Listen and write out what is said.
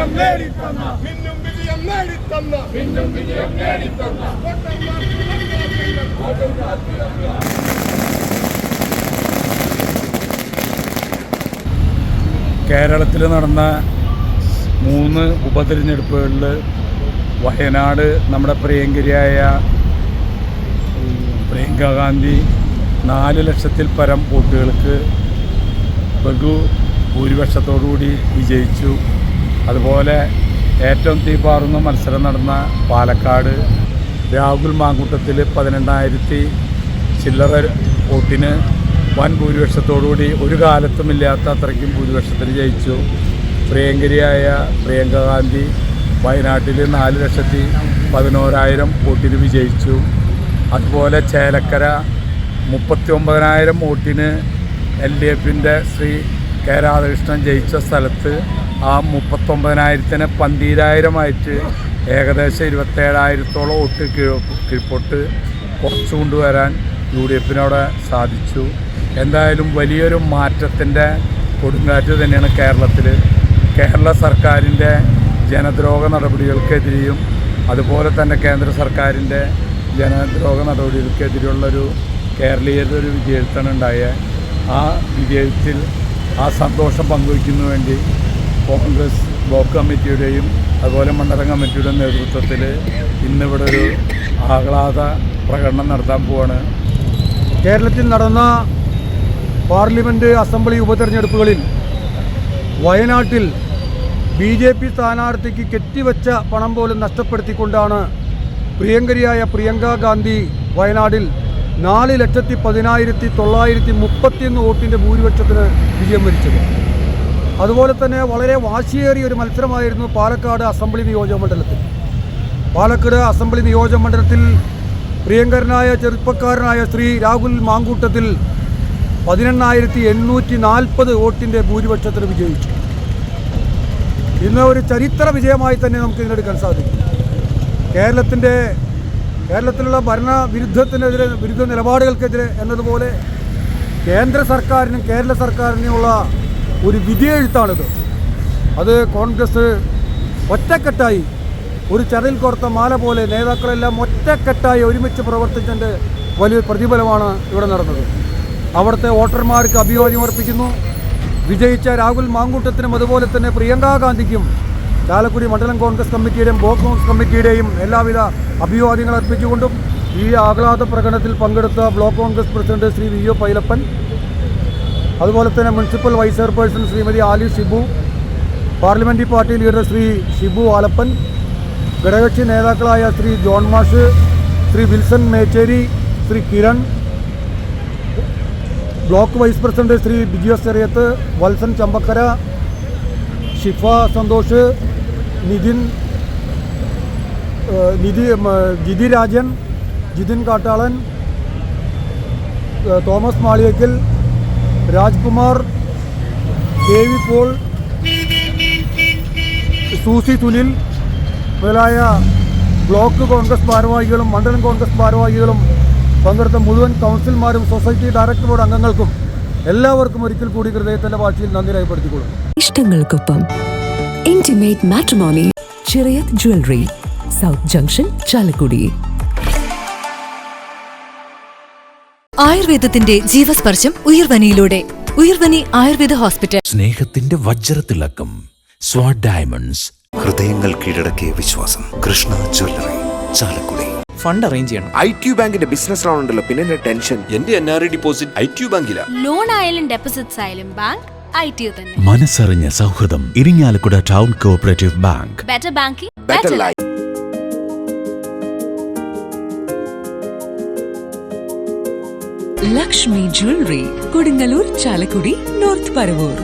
വിജയം നേടിത്തന്ന. മിന്നും വിജയം നേടിത്തന്ന. മിന്നും വിജയം നേടിത്തന്ന. കേരളത്തിൽ നടന്ന മൂന്ന് ഉപതിരഞ്ഞെടുപ്പുകളിൽ വയനാട് നമ്മുടെ പ്രിയങ്കരിയായ പ്രിയങ്ക ഗാന്ധി നാല് ലക്ഷത്തിൽ പരം വോട്ടുകൾക്ക് ബഹു ഭൂരിപക്ഷത്തോടുകൂടി വിജയിച്ചു. അതുപോലെ ഏറ്റവും തീപാറുന്ന മത്സരം നടന്ന പാലക്കാട് രാഹുൽ മാങ്കൂട്ടത്തിൽ പതിനെണ്ണായിരത്തി ചില്ലറ വോട്ടിന് വൻ ഭൂരിപക്ഷത്തോടുകൂടി ഒരു കാലത്തുമില്ലാത്ത അത്രയ്ക്കും ഭൂരിപക്ഷത്തിന് ജയിച്ചു. പ്രിയങ്കരിയായ പ്രിയങ്ക ഗാന്ധി വയനാട്ടിൽ നാല് ലക്ഷത്തി പതിനോരായിരം വോട്ടിന് വിജയിച്ചു. അതുപോലെ ചേലക്കര മുപ്പത്തി ഒമ്പതിനായിരം വോട്ടിന് എൽ ഡി എഫിന്റെ ശ്രീ കെ രാധാകൃഷ്ണൻ ജയിച്ച സ്ഥലത്ത് ആ മുപ്പത്തൊമ്പതിനായിരത്തിന് പന്തീരായിരമായിട്ട് ഏകദേശം ഇരുപത്തേഴായിരത്തോളം ഒട്ട് കിഴിപ്പൊട്ട് കുറച്ചു കൊണ്ടുവരാൻ യു ഡി എഫിനോട് സാധിച്ചു. എന്തായാലും വലിയൊരു മാറ്റത്തിന്റെ കൊടുങ്കാറ്റ് തന്നെയാണ് കേരളത്തിൽ. കേരള സർക്കാരിന്റെ ജനദ്രോഹ നടപടികൾക്കെതിരെയും അതുപോലെ തന്നെ കേന്ദ്ര സർക്കാരിന്റെ ജനദ്രോഹ നടപടികൾക്കെതിരെയുള്ളൊരു കേരളീയരുടെ ഒരു വിജയത്താണ് ആ വിജയത്തിൽ ആ സന്തോഷം പങ്കുവയ്ക്കുന്നതിന് വേണ്ടി കോൺഗ്രസ് ബ്ലോക്ക് കമ്മിറ്റിയുടെയും അതുപോലെ മണ്ഡലം കമ്മിറ്റിയുടെ നേതൃത്വത്തിൽ ഇന്നിവിടെ ഒരു ആഹ്ലാദ പ്രകടനം നടത്താൻ പോവാണ്. കേരളത്തിൽ നടന്ന പാർലമെന്റ് അസംബ്ലി ഉപതെരഞ്ഞെടുപ്പുകളിൽ വയനാട്ടിൽ ബി ജെ പി സ്ഥാനാർത്ഥിക്ക് കെട്ടിവെച്ച പണം പോലും നഷ്ടപ്പെടുത്തിക്കൊണ്ടാണ് പ്രിയങ്കരിയായ പ്രിയങ്ക ഗാന്ധി വയനാടിൽ നാല് ലക്ഷത്തി പതിനായിരത്തി തൊള്ളായിരത്തി മുപ്പത്തിയൊന്ന് വോട്ടിന്റെ ഭൂരിപക്ഷത്തിന് വിജയം വരിച്ചത്. അതുപോലെ തന്നെ വളരെ വാശിയേറിയ ഒരു മത്സരമായിരുന്നു പാലക്കാട് അസംബ്ലി നിയോജക മണ്ഡലത്തിൽ. പാലക്കാട് അസംബ്ലി നിയോജക മണ്ഡലത്തിൽ പ്രിയങ്കരനായ ചെറുപ്പക്കാരനായ ശ്രീ രാഹുൽ മാങ്കൂട്ടത്തിൽ പതിനെണ്ണായിരത്തി എണ്ണൂറ്റി നാൽപ്പത് വോട്ടിന്റെ ഭൂരിപക്ഷത്തിന് വിജയിച്ചു. ഇന്ന് ഒരു ചരിത്ര വിജയമായി തന്നെ നമുക്ക് ഇതിനെടുക്കാൻ സാധിക്കും. കേരളത്തിന്റെ കേരളത്തിലുള്ള ഭരണവിരുദ്ധത്തിനെതിരെ വിരുദ്ധ നിലപാടുകൾക്കെതിരെ എന്നതുപോലെ കേന്ദ്ര സർക്കാരിനും കേരള സർക്കാരിനുമുള്ള ഒരു വിധിയെഴുത്താണിത്. അത് കോൺഗ്രസ് ഒറ്റക്കെട്ടായി ഒരു ചരൽ കോർത്ത മാല പോലെ നേതാക്കളെല്ലാം ഒറ്റക്കെട്ടായി ഒരുമിച്ച് പ്രവർത്തിച്ചതിന്റെ വലിയൊരു പ്രതിഫലമാണ് ഇവിടെ നടന്നത്. അവിടുത്തെ വോട്ടർമാർക്ക് അഭിവാദ്യം അർപ്പിക്കുന്നു. വിജയിച്ച രാഹുൽ മാങ്കൂട്ടത്തിനും അതുപോലെ തന്നെ പ്രിയങ്കാ ഗാന്ധിക്കും ചാലക്കുടി മണ്ഡലം കോൺഗ്രസ് കമ്മിറ്റിയുടെയും ബ്ലോക്ക് കോൺഗ്രസ് കമ്മിറ്റിയുടെയും എല്ലാവിധ അഭിവാദ്യങ്ങൾ അർപ്പിച്ചുകൊണ്ടും ഈ ആഹ്ലാദ പ്രകടനത്തിൽ പങ്കെടുത്ത block Congress president Shri V O Pailappan അതുപോലെ തന്നെ municipal vice chairperson Shrimati Ali Shibu parliamentary party leader Shri Shibu Alappan ഘടകകക്ഷി നേതാക്കളായ Shri John Mash Shri Wilson Mecheri Shri Kiran block vice president Shri Biju Cheriyath Valsan Champakkara Shifa Santhosh Nithin Nithi Jithi Rajan Jithin Kattalan Thomas Maliyakkal Rajkumar Devi Paul Susie Sunil മുതലായ block Congress ഭാരവാഹികളും മണ്ഡലം കോൺഗ്രസ് ഭാരവാഹികളും പങ്കെടുത്ത മുഴുവൻ കൗൺസിൽമാരും society director board അംഗങ്ങൾക്കും എല്ലാവർക്കും ഒരിക്കൽ കൂടി ഹൃദയത്തിന്റെ ഭാഷയിൽ നന്ദി രേഖപ്പെടുത്തിക്കൊള്ളുന്നു ഇഷ്ടങ്ങൾക്കൊപ്പം ഇന്റിമേറ്റ് മാട്രിമോണി ചെറിയ ജ്വല്ലറി സൗത്ത് ജംഗ്ഷൻ ചാലക്കുടി ആയുർവേദത്തിന്റെ ജീവസ്പർശം ഉയർവനിയിലൂടെ. ഉയർവനി ആയുർവേദ ഹോസ്പിറ്റൽ. സ്നേഹത്തിന്റെ വജ്രത്തിളക്കം. സ്വാഡ് ഡയമണ്ട്സ്. ഹൃദയങ്ങൾ കീഴടക്കിയ വിശ്വാസം. Krishna jewellery. Chalakudy. Fund arrange ചെയ്യണം. ഐ ടി ബാങ്കിന്റെ ബിസിനസ് ലോൺ ഉണ്ടല്ലോ പിന്നെ എന്റെ ടെൻഷൻ? എന്റെ N R I deposit I T ബാങ്കില. Loan ആയാലും ഡെപ്പോസിറ്റ്സ് ആയാലും ബാങ്ക് മനസ്സറിഞ്ഞ സൗഹൃദം. Irinjalakuda town cooperative bank. Better banking better life Lakshmi jewellery Kodungallur Chalakudy north Paravur